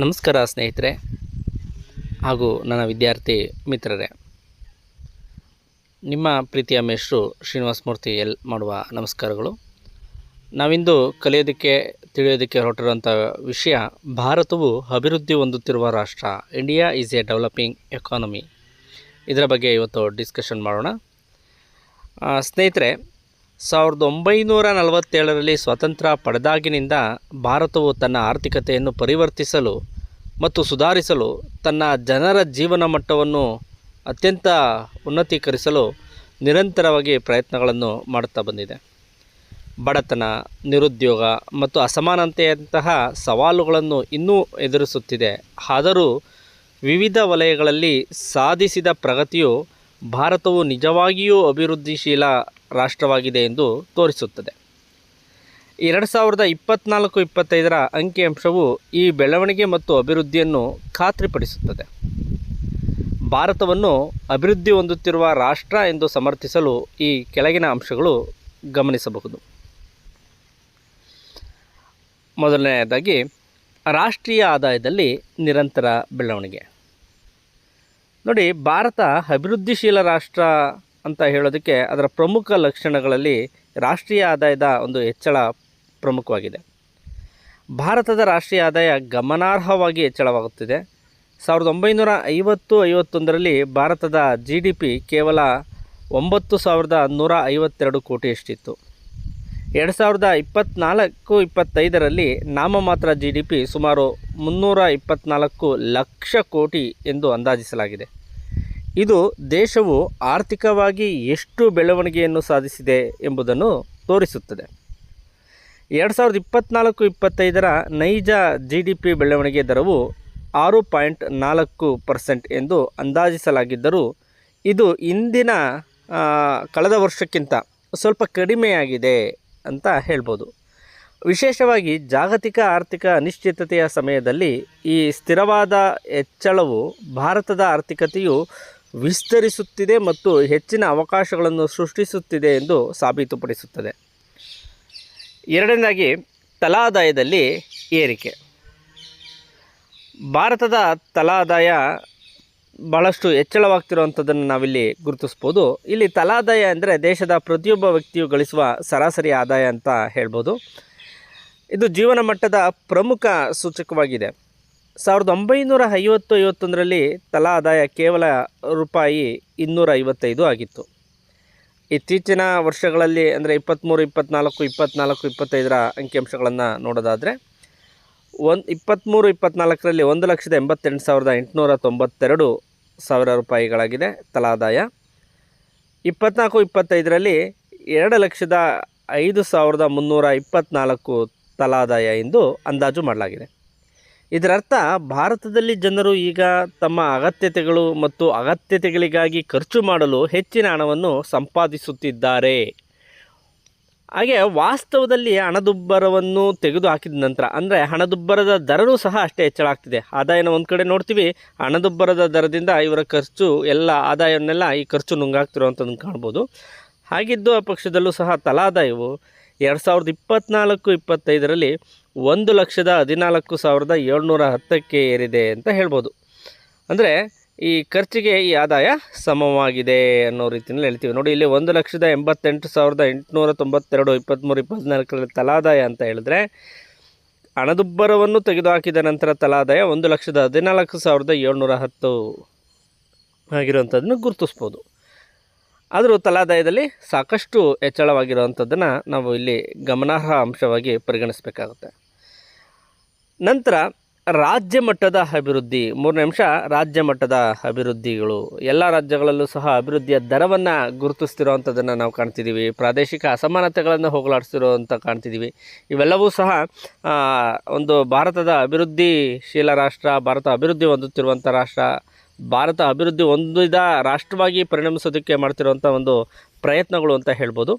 ನಮಸ್ಕಾರ ಸ್ನೇಹಿತರೆ ಹಾಗೂ ನನ್ನ ವಿದ್ಯಾರ್ಥಿ ಮಿತ್ರರೇ. ನಿಮ್ಮ ಪ್ರೀತಿಯ ಮೇಷ್ರು ಶ್ರೀನಿವಾಸ ಮೂರ್ತಿ ಎಲ್ ಮಾಡುವ ನಮಸ್ಕಾರಗಳು. ನಾವಿಂದು ಕಲಿಯೋದಕ್ಕೆ, ತಿಳಿಯೋದಕ್ಕೆ ಹೊರಟಿರುವಂಥ ವಿಷಯ, ಭಾರತವು ಅಭಿವೃದ್ಧಿ ಹೊಂದುತ್ತಿರುವ ರಾಷ್ಟ್ರ India is a developing economy ಇದರ ಬಗ್ಗೆ ಇವತ್ತು ಡಿಸ್ಕಷನ್ ಮಾಡೋಣ. ಸ್ನೇಹಿತರೆ ಸಾವಿರದ ಒಂಬೈನೂರ ನಲವತ್ತೇಳರಲ್ಲಿ ಸ್ವಾತಂತ್ರ್ಯ ಪಡೆದಾಗಿನಿಂದ ಭಾರತವು ತನ್ನ ಆರ್ಥಿಕತೆಯನ್ನು ಪರಿವರ್ತಿಸಲು ಮತ್ತು ಸುಧಾರಿಸಲು ತನ್ನ ಜನರ ಜೀವನ ಮಟ್ಟವನ್ನು ಅತ್ಯಂತ ಉನ್ನತೀಕರಿಸಲು ನಿರಂತರವಾಗಿ ಪ್ರಯತ್ನಗಳನ್ನು ಮಾಡುತ್ತಾ ಬಂದಿದೆ. ಬಡತನ, ನಿರುದ್ಯೋಗ ಮತ್ತು ಅಸಮಾನತೆಯಂತಹ ಸವಾಲುಗಳನ್ನು ಇನ್ನೂ ಎದುರಿಸುತ್ತಿದೆ. ಆದರೂ ವಿವಿಧ ವಲಯಗಳಲ್ಲಿ ಸಾಧಿಸಿದ ಪ್ರಗತಿಯು ಭಾರತವು ನಿಜವಾಗಿಯೂ ಅಭಿವೃದ್ಧಿಶೀಲ ರಾಷ್ಟ್ರವಾಗಿದೆ ಎಂದು ತೋರಿಸುತ್ತದೆ. ಎರಡು ಸಾವಿರದ ಇಪ್ಪತ್ತ್ನಾಲ್ಕು ಇಪ್ಪತ್ತೈದರ ಅಂಕಿಅಂಶವು ಈ ಬೆಳವಣಿಗೆ ಮತ್ತು ಅಭಿವೃದ್ಧಿಯನ್ನು ಖಾತ್ರಿಪಡಿಸುತ್ತದೆ. ಭಾರತವನ್ನು ಅಭಿವೃದ್ಧಿ ಹೊಂದುತ್ತಿರುವ ರಾಷ್ಟ್ರ ಎಂದು ಸಮರ್ಥಿಸಲು ಈ ಕೆಳಗಿನ ಅಂಶಗಳು ಗಮನಿಸಬಹುದು. ಮೊದಲನೆಯದಾಗಿ, ರಾಷ್ಟ್ರೀಯ ಆದಾಯದಲ್ಲಿ ನಿರಂತರ ಬೆಳವಣಿಗೆ. ನೋಡಿ, ಭಾರತ ಅಭಿವೃದ್ಧಿಶೀಲ ರಾಷ್ಟ್ರ ಅಂತ ಹೇಳೋದಕ್ಕೆ ಅದರ ಪ್ರಮುಖ ಲಕ್ಷಣಗಳಲ್ಲಿ ರಾಷ್ಟ್ರೀಯ ಆದಾಯದ ಒಂದು ಹೆಚ್ಚಳ ಪ್ರಮುಖವಾಗಿದೆ. ಭಾರತದ ರಾಷ್ಟ್ರೀಯ ಆದಾಯ ಗಮನಾರ್ಹವಾಗಿ ಹೆಚ್ಚಳವಾಗುತ್ತಿದೆ. ಸಾವಿರದ ಒಂಬೈನೂರ ಐವತ್ತು ಐವತ್ತೊಂದರಲ್ಲಿ ಭಾರತದ ಜಿ ಡಿ ಪಿ ಕೇವಲ ಒಂಬತ್ತು ಸಾವಿರದ ನೂರ ಐವತ್ತೆರಡು ಕೋಟಿಯಷ್ಟಿತ್ತು. ಎರಡು ಸಾವಿರದ ಇಪ್ಪತ್ತ್ನಾಲ್ಕು ಇಪ್ಪತ್ತೈದರಲ್ಲಿ ನಾಮಮಾತ್ರ ಜಿ ಡಿ ಪಿ ಸುಮಾರು ಮುನ್ನೂರ ಇಪ್ಪತ್ತ್ನಾಲ್ಕು ಲಕ್ಷ ಕೋಟಿ ಎಂದು ಅಂದಾಜಿಸಲಾಗಿದೆ. ಇದು ದೇಶವು ಆರ್ಥಿಕವಾಗಿ ಎಷ್ಟು ಬೆಳವಣಿಗೆಯನ್ನು ಸಾಧಿಸಿದೆ ಎಂಬುದನ್ನು ತೋರಿಸುತ್ತದೆ. ಎರಡು ಸಾವಿರದ ಇಪ್ಪತ್ತ್ನಾಲ್ಕು ಇಪ್ಪತ್ತೈದರ ನೈಜ ಜಿ ಡಿ ಪಿ ಬೆಳವಣಿಗೆ ದರವು ಆರು ಪಾಯಿಂಟ್ ನಾಲ್ಕು ಪರ್ಸೆಂಟ್ ಎಂದು ಅಂದಾಜಿಸಲಾಗಿದ್ದರೂ ಇದು ಇಂದಿನ ಕಳೆದ ವರ್ಷಕ್ಕಿಂತ ಸ್ವಲ್ಪ ಕಡಿಮೆಯಾಗಿದೆ ಅಂತ ಹೇಳ್ಬೋದು. ವಿಶೇಷವಾಗಿ ಜಾಗತಿಕ ಆರ್ಥಿಕ ಅನಿಶ್ಚಿತತೆಯ ಸಮಯದಲ್ಲಿ ಈ ಸ್ಥಿರವಾದ ಹೆಚ್ಚಳವು ಭಾರತದ ಆರ್ಥಿಕತೆಯು ವಿಸ್ತರಿಸುತ್ತಿದೆ ಮತ್ತು ಹೆಚ್ಚಿನ ಅವಕಾಶಗಳನ್ನು ಸೃಷ್ಟಿಸುತ್ತಿದೆ ಎಂದು ಸಾಬೀತುಪಡಿಸುತ್ತದೆ. ಎರಡನೇದಾಗಿ ತಲಾದಾಯದಲ್ಲಿ ಏರಿಕೆ. ಭಾರತದ ತಲಾದಾಯ ಭಾಳಷ್ಟು ಹೆಚ್ಚಳವಾಗ್ತಿರುವಂಥದ್ದನ್ನು ನಾವಿಲ್ಲಿ ಗುರುತಿಸ್ಬೋದು. ಇಲ್ಲಿ ತಲಾದಾಯ ಅಂದರೆ ದೇಶದ ಪ್ರತಿಯೊಬ್ಬ ವ್ಯಕ್ತಿಯು ಗಳಿಸುವ ಸರಾಸರಿ ಆದಾಯ ಅಂತ ಹೇಳ್ಬೋದು. ಇದು ಜೀವನ ಮಟ್ಟದ ಪ್ರಮುಖ ಸೂಚಕವಾಗಿದೆ. ಸಾವಿರದ ಒಂಬೈನೂರ ಐವತ್ತು ಐವತ್ತೊಂದರಲ್ಲಿ ತಲಾ ಆದಾಯ ಕೇವಲ ರೂಪಾಯಿ ಇನ್ನೂರ ಐವತ್ತೈದು ಆಗಿತ್ತು. ಇತ್ತೀಚಿನ ವರ್ಷಗಳಲ್ಲಿ ಅಂದರೆ ಇಪ್ಪತ್ತ್ಮೂರು ಇಪ್ಪತ್ತ್ನಾಲ್ಕು ಇಪ್ಪತ್ತ್ನಾಲ್ಕು ಇಪ್ಪತ್ತೈದರ ಅಂಕಿಅಂಶಗಳನ್ನು ನೋಡೋದಾದರೆ ಒಂದು ಇಪ್ಪತ್ತ್ಮೂರು ಇಪ್ಪತ್ತ್ನಾಲ್ಕರಲ್ಲಿ ಒಂದು ಲಕ್ಷದ ಎಂಬತ್ತೆಂಟು ಸಾವಿರದ ಎಂಟುನೂರ ತೊಂಬತ್ತೆರಡು ಸಾವಿರ ರೂಪಾಯಿಗಳಾಗಿದೆ ತಲಾದಾಯ ಇಪ್ಪತ್ತ್ನಾಲ್ಕು ಇಪ್ಪತ್ತೈದರಲ್ಲಿ ಎರಡು ಲಕ್ಷದ ಐದು ಸಾವಿರದ ಮುನ್ನೂರ ಇಪ್ಪತ್ತ್ನಾಲ್ಕು ತಲಾದಾಯ ಎಂದು ಅಂದಾಜು ಮಾಡಲಾಗಿದೆ. ಇದರರ್ಥ ಭಾರತದಲ್ಲಿ ಜನರು ಈಗ ತಮ್ಮ ಅಗತ್ಯತೆಗಳು ಮತ್ತು ಅಗತ್ಯತೆಗಳಿಗಾಗಿ ಖರ್ಚು ಮಾಡಲು ಹೆಚ್ಚಿನ ಹಣವನ್ನು ಸಂಪಾದಿಸುತ್ತಿದ್ದಾರೆ. ಹಾಗೆ ವಾಸ್ತವದಲ್ಲಿ ಹಣದುಬ್ಬರವನ್ನು ತೆಗೆದುಹಾಕಿದ ನಂತರ, ಅಂದರೆ ಹಣದುಬ್ಬರದ ದರನೂ ಸಹ ಅಷ್ಟೇ ಹೆಚ್ಚಳ ಆಗ್ತಿದೆ. ಆದಾಯನ ಒಂದು ಕಡೆ ನೋಡ್ತೀವಿ, ಹಣದುಬ್ಬರದ ದರದಿಂದ ಇವರ ಖರ್ಚು, ಎಲ್ಲ ಆದಾಯವನ್ನೆಲ್ಲ ಈ ಖರ್ಚು ನುಂಗಾಗ್ತಿರುವಂಥದ್ದನ್ನು ಕಾಣ್ಬೋದು. ಹಾಗಿದ್ದು ಆ ಪಕ್ಷದಲ್ಲೂ ಸಹ ತಲಾದಾಯವು ಎರಡು ಸಾವಿರದ ಇಪ್ಪತ್ತ್ನಾಲ್ಕು ಇಪ್ಪತ್ತೈದರಲ್ಲಿ ಒಂದು ಲಕ್ಷದ ಹದಿನಾಲ್ಕು ಸಾವಿರದ ಏಳ್ನೂರ ಹತ್ತಕ್ಕೆ ಏರಿದೆ ಅಂತ ಹೇಳ್ಬೋದು. ಅಂದರೆ ಈ ಖರ್ಚಿಗೆ ಈ ಆದಾಯ ಸಮವಾಗಿದೆ ಅನ್ನೋ ರೀತಿಯಲ್ಲಿ ಹೇಳ್ತೀವಿ. ನೋಡಿ, ಇಲ್ಲಿ ಒಂದು ಲಕ್ಷದ ಎಂಬತ್ತೆಂಟು ಸಾವಿರದ ಎಂಟುನೂರ ತೊಂಬತ್ತೆರಡು, ಇಪ್ಪತ್ತ್ಮೂರು ಇಪ್ಪತ್ತ್ನಾಲ್ಕರಲ್ಲಿ ತಲಾದಾಯ ಅಂತ ಹೇಳಿದ್ರೆ ಹಣದುಬ್ಬರವನ್ನು ತೆಗೆದುಹಾಕಿದ ನಂತರ ತಲಾದಾಯ ಒಂದು ಲಕ್ಷದ ಹದಿನಾಲ್ಕು ಸಾವಿರದ ಏಳ್ನೂರ ಹತ್ತು ಆಗಿರುವಂಥದ್ದನ್ನು ಗುರುತಿಸ್ಬೋದು. ಆದರೂ ತಲಾದಾಯದಲ್ಲಿ ಸಾಕಷ್ಟು ಹೆಚ್ಚಳವಾಗಿರುವಂಥದ್ದನ್ನು ನಾವು ಇಲ್ಲಿ ಗಮನಾರ್ಹ ಅಂಶವಾಗಿ ಪರಿಗಣಿಸಬೇಕಾಗುತ್ತೆ. ನಂತರ ರಾಜ್ಯ ಮಟ್ಟದ ಅಭಿವೃದ್ಧಿ ಮೂರನೇ ಅಂಶ ರಾಜ್ಯ ಮಟ್ಟದ ಅಭಿವೃದ್ಧಿಗಳು. ಎಲ್ಲ ರಾಜ್ಯಗಳಲ್ಲೂ ಸಹ ಅಭಿವೃದ್ಧಿಯ ದರವನ್ನು ಗುರುತಿಸ್ತಿರೋವಂಥದ್ದನ್ನು ನಾವು ಕಾಣ್ತಿದ್ದೀವಿ ಪ್ರಾದೇಶಿಕ ಅಸಮಾನತೆಗಳನ್ನು ಹೋಗಲಾಡಿಸ್ತಿರೋವಂಥ ಕಾಣ್ತಿದ್ದೀವಿ ಇವೆಲ್ಲವೂ ಸಹ ಒಂದು ಭಾರತದ ಅಭಿವೃದ್ಧಿಶೀಲ ರಾಷ್ಟ್ರ, ಭಾರತ ಅಭಿವೃದ್ಧಿ ಹೊಂದುತ್ತಿರುವಂಥ ರಾಷ್ಟ್ರ, ಭಾರತ ಅಭಿವೃದ್ಧಿ ಹೊಂದಿದ ರಾಷ್ಟ್ರವಾಗಿ ಪರಿಣಮಿಸೋದಕ್ಕೆ ಮಾಡ್ತಿರುವಂಥ ಒಂದು ಪ್ರಯತ್ನಗಳು ಅಂತ ಹೇಳ್ಬೋದು.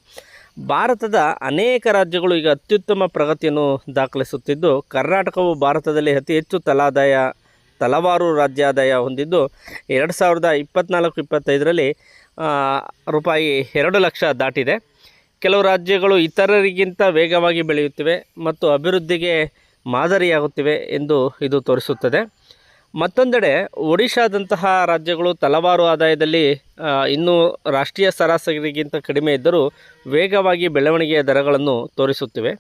ಭಾರತದ ಅನೇಕ ರಾಜ್ಯಗಳು ಈಗ ಅತ್ಯುತ್ತಮ ಪ್ರಗತಿಯನ್ನು ದಾಖಲಿಸುತ್ತಿದ್ದು, ಕರ್ನಾಟಕವು ಭಾರತದಲ್ಲಿ ಅತಿ ಹೆಚ್ಚು ತಲಾದಾಯ, ತಲವಾರು ರಾಜ್ಯಾದಾಯ ಹೊಂದಿದ್ದು, ಎರಡು ಸಾವಿರದ ಇಪ್ಪತ್ತ್ನಾಲ್ಕು ಇಪ್ಪತ್ತೈದರಲ್ಲಿ ರೂಪಾಯಿ ಎರಡು ಲಕ್ಷ ದಾಟಿದೆ. ಕೆಲವು ರಾಜ್ಯಗಳು ಇತರರಿಗಿಂತ ವೇಗವಾಗಿ ಬೆಳೆಯುತ್ತಿವೆ ಮತ್ತು ಅಭಿವೃದ್ಧಿಗೆ ಮಾದರಿಯಾಗುತ್ತಿವೆ ಎಂದು ಇದು ತೋರಿಸುತ್ತದೆ. ಮತ್ತೊಂದೆಡೆ ಒಡಿಶಾದಂತಹ ರಾಜ್ಯಗಳು ತಲವಾರು ಆದಾಯದಲ್ಲಿ ಇನ್ನೂ ರಾಷ್ಟ್ರೀಯ ಸರಾಸರಿಗಿಂತ ಕಡಿಮೆ ಇದ್ದರೂ ವೇಗವಾಗಿ ಬೆಳವಣಿಗೆಯ ದರಗಳನ್ನು ತೋರಿಸುತ್ತಿವೆ.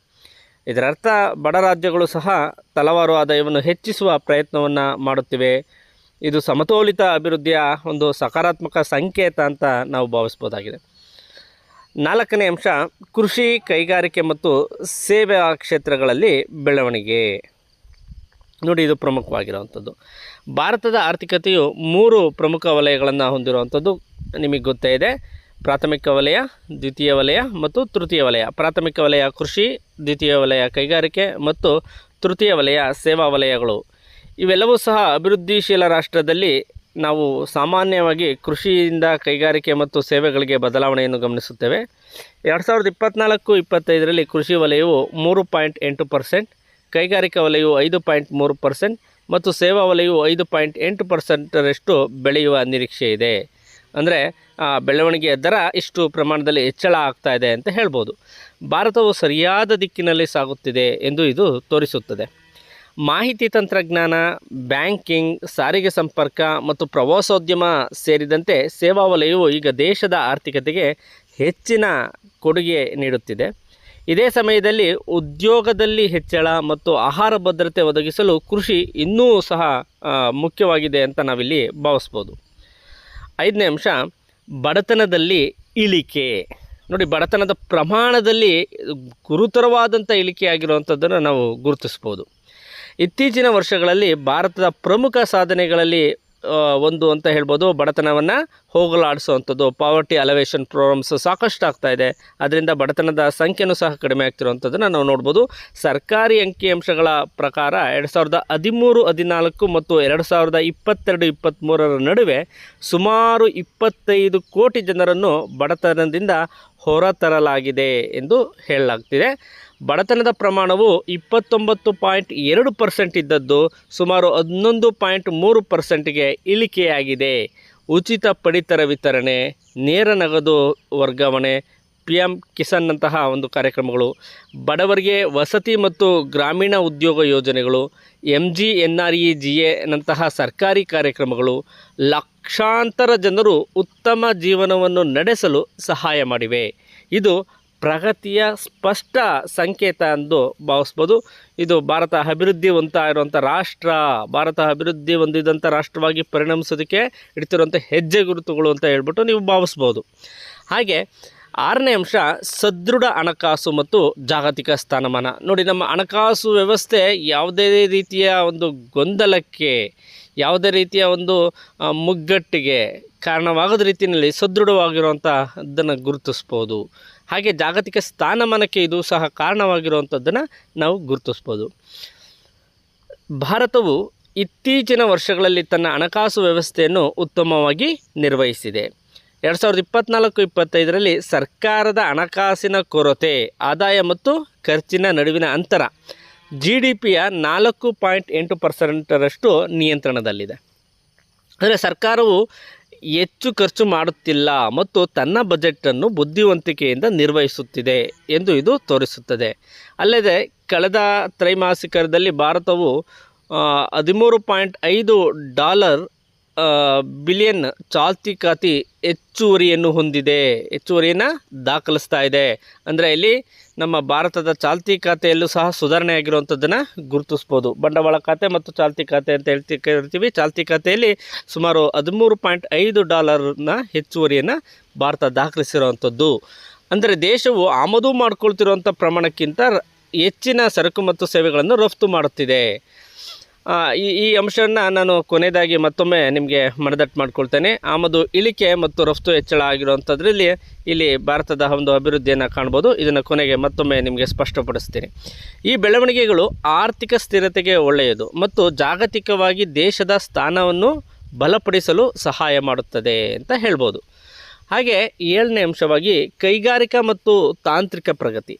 ಇದರರ್ಥ, ಬಡ ರಾಜ್ಯಗಳು ಸಹ ತಲವಾರು ಆದಾಯವನ್ನು ಹೆಚ್ಚಿಸುವ ಪ್ರಯತ್ನವನ್ನು ಮಾಡುತ್ತಿವೆ. ಇದು ಸಮತೋಲಿತ ಅಭಿವೃದ್ಧಿಯ ಒಂದು ಸಕಾರಾತ್ಮಕ ಸಂಕೇತ ಅಂತ ನಾವು ಭಾವಿಸ್ಬೋದಾಗಿದೆ ನಾಲ್ಕನೇ ಅಂಶ, ಕೃಷಿ ಕೈಗಾರಿಕೆ ಮತ್ತು ಸೇವಾ ಕ್ಷೇತ್ರಗಳಲ್ಲಿ ಬೆಳವಣಿಗೆ. ನೋಡಿ ಇದು ಪ್ರಮುಖವಾಗಿರುವಂಥದ್ದು. ಭಾರತದ ಆರ್ಥಿಕತೆಯು ಮೂರು ಪ್ರಮುಖ ವಲಯಗಳನ್ನು ಹೊಂದಿರುವಂಥದ್ದು ನಿಮಗೆ ಗೊತ್ತೇ ಇದೆ. ಪ್ರಾಥಮಿಕ ವಲಯ, ದ್ವಿತೀಯ ವಲಯ ಮತ್ತು ತೃತೀಯ ವಲಯ. ಪ್ರಾಥಮಿಕ ವಲಯ ಕೃಷಿ, ದ್ವಿತೀಯ ವಲಯ ಕೈಗಾರಿಕೆ ಮತ್ತು ತೃತೀಯ ವಲಯ ಸೇವಾ ವಲಯಗಳು. ಇವೆಲ್ಲವೂ ಸಹ ಅಭಿವೃದ್ಧಿಶೀಲ ರಾಷ್ಟ್ರದಲ್ಲಿ ನಾವು ಸಾಮಾನ್ಯವಾಗಿ ಕೃಷಿಯಿಂದ ಕೈಗಾರಿಕೆ ಮತ್ತು ಸೇವೆಗಳಿಗೆ ಬದಲಾವಣೆಯನ್ನು ಗಮನಿಸುತ್ತೇವೆ. ಎರಡು ಸಾವಿರದ ಇಪ್ಪತ್ತ್ನಾಲ್ಕು ಇಪ್ಪತ್ತೈದರಲ್ಲಿ ಕೃಷಿ ವಲಯವು ಮೂರು ಪಾಯಿಂಟ್ ಎಂಟು ಪರ್ಸೆಂಟ್ ಕೈಗಾರಿಕಾ ವಲಯವು ಐದು ಪಾಯಿಂಟ್ ಮೂರು ಪರ್ಸೆಂಟ್ ಮತ್ತು ಸೇವಾ ವಲಯವು ಐದು ಪಾಯಿಂಟ್ ಎಂಟು ಪರ್ಸೆಂಟರಷ್ಟು ಬೆಳೆಯುವ ನಿರೀಕ್ಷೆ ಇದೆ. ಅಂದರೆ ಬೆಳವಣಿಗೆಯ ದರ ಇಷ್ಟು ಪ್ರಮಾಣದಲ್ಲಿ ಹೆಚ್ಚಳ ಆಗ್ತಾ ಇದೆ ಅಂತ ಹೇಳ್ಬೋದು. ಭಾರತವು ಸರಿಯಾದ ದಿಕ್ಕಿನಲ್ಲಿ ಸಾಗುತ್ತಿದೆ ಎಂದು ಇದು ತೋರಿಸುತ್ತದೆ. ಮಾಹಿತಿ ತಂತ್ರಜ್ಞಾನ, ಬ್ಯಾಂಕಿಂಗ್, ಸಾರಿಗೆ ಸಂಪರ್ಕ ಮತ್ತು ಪ್ರವಾಸೋದ್ಯಮ ಸೇರಿದಂತೆ ಸೇವಾ ವಲಯವು ಈಗ ದೇಶದ ಆರ್ಥಿಕತೆಗೆ ಹೆಚ್ಚಿನ ಕೊಡುಗೆ ನೀಡುತ್ತಿದೆ. ಇದೇ ಸಮಯದಲ್ಲಿ ಉದ್ಯೋಗದಲ್ಲಿ ಹೆಚ್ಚಳ ಮತ್ತು ಆಹಾರ ಭದ್ರತೆ ಒದಗಿಸಲು ಕೃಷಿ ಇನ್ನೂ ಸಹ ಮುಖ್ಯವಾಗಿದೆ ಅಂತ ನಾವಿಲ್ಲಿ ಭಾವಿಸ್ಬೋದು. ಐದನೇ ಅಂಶ, ಬಡತನದಲ್ಲಿ ಇಳಿಕೆ. ನೋಡಿ, ಬಡತನದ ಪ್ರಮಾಣದಲ್ಲಿ ಗುರುತರವಾದಂಥ ಇಳಿಕೆ ಆಗಿರುವಂಥದ್ದನ್ನು ನಾವು ಗುರುತಿಸ್ಬೋದು. ಇತ್ತೀಚಿನ ವರ್ಷಗಳಲ್ಲಿ ಭಾರತದ ಪ್ರಮುಖ ಸಾಧನೆಗಳಲ್ಲಿ ಒಂದು ಅಂತ ಹೇಳ್ಬೋದು. ಬಡತನವನ್ನು ಹೋಗಲಾಡಿಸುವಂಥದ್ದು ಪಾವರ್ಟಿ ಅಲವೇಷನ್ ಪ್ರೋಗ್ರಾಮ್ಸ್ ಸಾಕಷ್ಟು ಆಗ್ತಾ ಇದೆ. ಅದರಿಂದ ಬಡತನದ ಸಂಖ್ಯೆಯೂ ಸಹ ಕಡಿಮೆ ಆಗ್ತಿರುವಂಥದ್ದನ್ನು ನಾವು ನೋಡ್ಬೋದು. ಸರ್ಕಾರಿ ಅಂಕಿಅಂಶಗಳ ಪ್ರಕಾರ ಎರಡು ಸಾವಿರದ ಹದಿಮೂರು, ಹದಿನಾಲ್ಕು ಮತ್ತು ಎರಡು ಸಾವಿರದ ಇಪ್ಪತ್ತೆರಡು ಇಪ್ಪತ್ತ್ಮೂರರ ನಡುವೆ ಸುಮಾರು ಇಪ್ಪತ್ತೈದು ಕೋಟಿ ಜನರನ್ನು ಬಡತನದಿಂದ ಹೊರತರಲಾಗಿದೆ ಎಂದು ಹೇಳಲಾಗ್ತಿದೆ. ಬಡತನದ ಪ್ರಮಾಣವು ಇಪ್ಪತ್ತೊಂಬತ್ತು ಪಾಯಿಂಟ್ ಎರಡು ಪರ್ಸೆಂಟ್ ಇದ್ದದ್ದು ಸುಮಾರು ಹನ್ನೊಂದು ಪಾಯಿಂಟ್ ಮೂರು ಪರ್ಸೆಂಟ್ಗೆ ಇಳಿಕೆಯಾಗಿದೆ. ಉಚಿತ ಪಡಿತರ ವಿತರಣೆ, ನೇರ ನಗದು ವರ್ಗಾವಣೆ ಪಿ ಎಂ ಕಿಸಾನ್ನಂತಹ ಒಂದು ಕಾರ್ಯಕ್ರಮಗಳು, ಬಡವರಿಗೆ ವಸತಿ ಮತ್ತು ಗ್ರಾಮೀಣ ಉದ್ಯೋಗ ಯೋಜನೆಗಳು M G N R E G ಎನಂತಹ ಸರ್ಕಾರಿ ಕಾರ್ಯಕ್ರಮಗಳು ಲಕ್ಷಾಂತರ ಜನರು ಉತ್ತಮ ಜೀವನವನ್ನು ನಡೆಸಲು ಸಹಾಯ ಮಾಡಿವೆ. ಇದು ಪ್ರಗತಿಯ ಸ್ಪಷ್ಟ ಸಂಕೇತ ಎಂದು ಭಾವಿಸ್ಬೋದು. ಇದು ಭಾರತ ಅಭಿವೃದ್ಧಿ ಹೊಂದ್ತಾ ಇರುವಂಥ ರಾಷ್ಟ್ರ. ಭಾರತ ಅಭಿವೃದ್ಧಿ ಹೊಂದಿದಂಥ ರಾಷ್ಟ್ರವಾಗಿ ಪರಿಣಮಿಸೋದಕ್ಕೆ ಇಡ್ತಿರುವಂಥ ಹೆಜ್ಜೆ ಗುರುತುಗಳು ಅಂತ ಹೇಳ್ಬಿಟ್ಟು ನೀವು ಭಾವಿಸ್ಬೋದು. ಹಾಗೆ ಆರನೇ ಅಂಶ ಸದೃಢ ಹಣಕಾಸು ಮತ್ತು ಜಾಗತಿಕ ಸ್ಥಾನಮಾನ. ನೋಡಿ ನಮ್ಮ ಹಣಕಾಸು ವ್ಯವಸ್ಥೆ ಯಾವುದೇ ರೀತಿಯ ಒಂದು ಗೊಂದಲಕ್ಕೆ, ಯಾವುದೇ ರೀತಿಯ ಒಂದು ಮುಗ್ಗಟ್ಟಿಗೆ ಕಾರಣವಾಗದ ರೀತಿಯಲ್ಲಿ ಸದೃಢವಾಗಿರುವಂಥದ್ದನ್ನು ಗುರುತಿಸ್ಬೋದು. ಹಾಗೆ ಜಾಗತಿಕ ಸ್ಥಾನಮಾನಕ್ಕೆ ಇದು ಸಹ ಕಾರಣವಾಗಿರುವಂಥದ್ದನ್ನು ನಾವು ಗುರುತಿಸ್ಬೋದು. ಭಾರತವು ಇತ್ತೀಚಿನ ವರ್ಷಗಳಲ್ಲಿ ತನ್ನ ಹಣಕಾಸು ವ್ಯವಸ್ಥೆಯನ್ನು ಉತ್ತಮವಾಗಿ ನಿರ್ವಹಿಸಿದೆ. ಎರಡು ಸಾವಿರದ ಇಪ್ಪತ್ತ್ನಾಲ್ಕು ಇಪ್ಪತ್ತೈದರಲ್ಲಿ ಸರ್ಕಾರದ ಹಣಕಾಸಿನ ಕೊರತೆ, ಆದಾಯ ಮತ್ತು ಖರ್ಚಿನ ನಡುವಿನ ಅಂತರ ಜಿ ಡಿ ಪಿಯ ನಾಲ್ಕು ಪಾಯಿಂಟ್ ಎಂಟು ಪರ್ಸೆಂಟರಷ್ಟು ನಿಯಂತ್ರಣದಲ್ಲಿದೆ. ಅಂದರೆ ಸರ್ಕಾರವು ಹೆಚ್ಚು ಖರ್ಚು ಮಾಡುತ್ತಿಲ್ಲ ಮತ್ತು ತನ್ನ ಬಜೆಟನ್ನು ಬುದ್ಧಿವಂತಿಕೆಯಿಂದ ನಿರ್ವಹಿಸುತ್ತಿದೆ ಎಂದು ಇದು ತೋರಿಸುತ್ತದೆ. ಅಲ್ಲದೆ ಕಳೆದ ತ್ರೈಮಾಸಿಕದಲ್ಲಿ ಭಾರತವು ಹದಿಮೂರು ಪಾಯಿಂಟ್ ಐದು ಡಾಲರ್ ಬಿಲಿಯನ್ ಚಾಲ್ತಿ ಖಾತೆ ಹೆಚ್ಚುವರಿಯನ್ನು ಹೊಂದಿದೆ. ಹೆಚ್ಚುವರಿಯನ್ನು ದಾಖಲಿಸ್ತಾ ಇದೆ. ಅಂದರೆ ಇಲ್ಲಿ ನಮ್ಮ ಭಾರತದ ಚಾಲ್ತಿ ಖಾತೆಯಲ್ಲೂ ಸಹ ಸುಧಾರಣೆ ಆಗಿರುವಂಥದ್ದನ್ನು ಗುರುತಿಸ್ಬೋದು. ಬಂಡವಾಳ ಖಾತೆ ಮತ್ತು ಚಾಲ್ತಿ ಖಾತೆ ಅಂತ ಹೇಳ್ತಿ ಕರಿತೀವಿ ಚಾಲ್ತಿ ಖಾತೆಯಲ್ಲಿ ಸುಮಾರು ಹದಿಮೂರು ಪಾಯಿಂಟ್ ಐದು ಡಾಲರ್ನ ಹೆಚ್ಚುವರಿಯನ್ನು ಭಾರತ ದಾಖಲಿಸಿರುವಂಥದ್ದು ಅಂದರೆ ದೇಶವು ಆಮದು ಮಾಡಿಕೊಳ್ತಿರುವಂಥ ಪ್ರಮಾಣಕ್ಕಿಂತ ಹೆಚ್ಚಿನ ಸರಕು ಮತ್ತು ಸೇವೆಗಳನ್ನು ರಫ್ತು ಮಾಡುತ್ತಿದೆ. ಈ ಈ ಅಂಶವನ್ನು ನಾನು ಕೊನೆಯದಾಗಿ ಮತ್ತೊಮ್ಮೆ ನಿಮಗೆ ಮನದಟ್ಟು ಮಾಡ್ಕೊಳ್ತೇನೆ. ಆಮದು ಇಳಿಕೆ ಮತ್ತು ರಫ್ತು ಹೆಚ್ಚಳ ಆಗಿರುವಂಥದ್ರಲ್ಲಿ ಇಲ್ಲಿ ಭಾರತದ ಒಂದು ಅಭಿವೃದ್ಧಿಯನ್ನು ಕಾಣ್ಬೋದು. ಇದನ್ನು ಕೊನೆಗೆ ಮತ್ತೊಮ್ಮೆ ನಿಮಗೆ ಸ್ಪಷ್ಟಪಡಿಸ್ತೀನಿ. ಈ ಬೆಳವಣಿಗೆಗಳು ಆರ್ಥಿಕ ಸ್ಥಿರತೆಗೆ ಒಳ್ಳೆಯದು ಮತ್ತು ಜಾಗತಿಕವಾಗಿ ದೇಶದ ಸ್ಥಾನವನ್ನು ಬಲಪಡಿಸಲು ಸಹಾಯ ಮಾಡುತ್ತದೆ ಅಂತ ಹೇಳ್ಬೋದು. ಹಾಗೆ ಏಳನೇ ಅಂಶವಾಗಿ ಕೈಗಾರಿಕಾ ಮತ್ತು ತಾಂತ್ರಿಕ ಪ್ರಗತಿ.